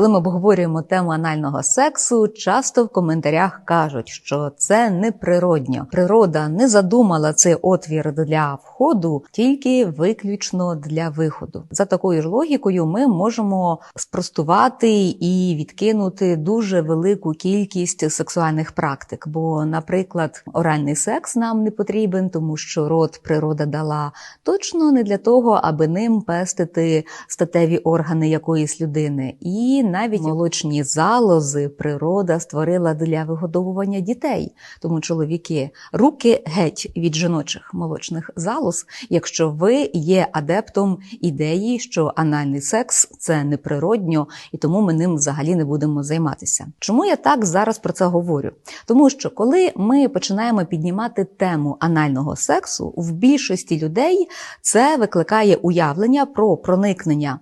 Коли ми обговорюємо тему анального сексу, часто в коментарях кажуть, що це неприродньо. Природа не задумала цей отвір для входу, тільки виключно для виходу. За такою ж логікою, ми можемо спростувати і відкинути дуже велику кількість сексуальних практик. Бо, наприклад, оральний секс нам не потрібен, тому що рот природа дала точно не для того, аби ним пестити статеві органи якоїсь людини. І навіть молочні залози природа створила для вигодовування дітей. Тому чоловіки, руки геть від жіночих молочних залоз, якщо ви є адептом ідеї, що анальний секс це неприродньо, і тому ми ним взагалі не будемо займатися. Чому я так зараз про це говорю? Тому що коли ми починаємо піднімати тему анального сексу, в більшості людей це викликає уявлення про проникнення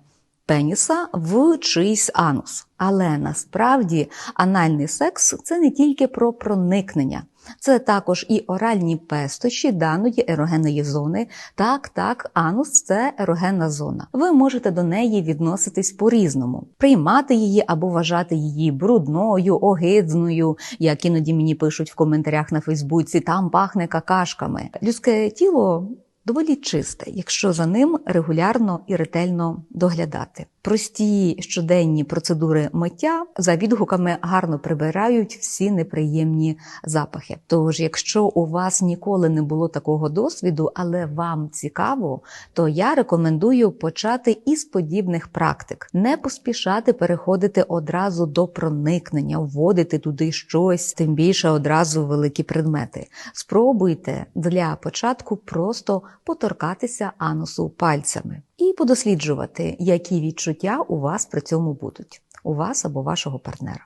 пеніса в чийсь анус. Але насправді анальний секс це не тільки про проникнення. Це також і оральні пестощі даної ерогенної зони. Так, так, анус це ерогенна зона. Ви можете до неї відноситись по-різному, приймати її або вважати її брудною, огидною, як іноді мені пишуть в коментарях на Фейсбуці, там пахне какашками. Людське тіло доволі чисте, якщо за ним регулярно і ретельно доглядати. Прості щоденні процедури миття за відгуками гарно прибирають всі неприємні запахи. Тож, якщо у вас ніколи не було такого досвіду, але вам цікаво, то я рекомендую почати із подібних практик, не поспішати переходити одразу до проникнення, вводити туди щось, тим більше одразу великі предмети. Спробуйте для початку просто поторкатися анусу пальцями і подосліджувати, які відчуття у вас при цьому будуть у вас або вашого партнера.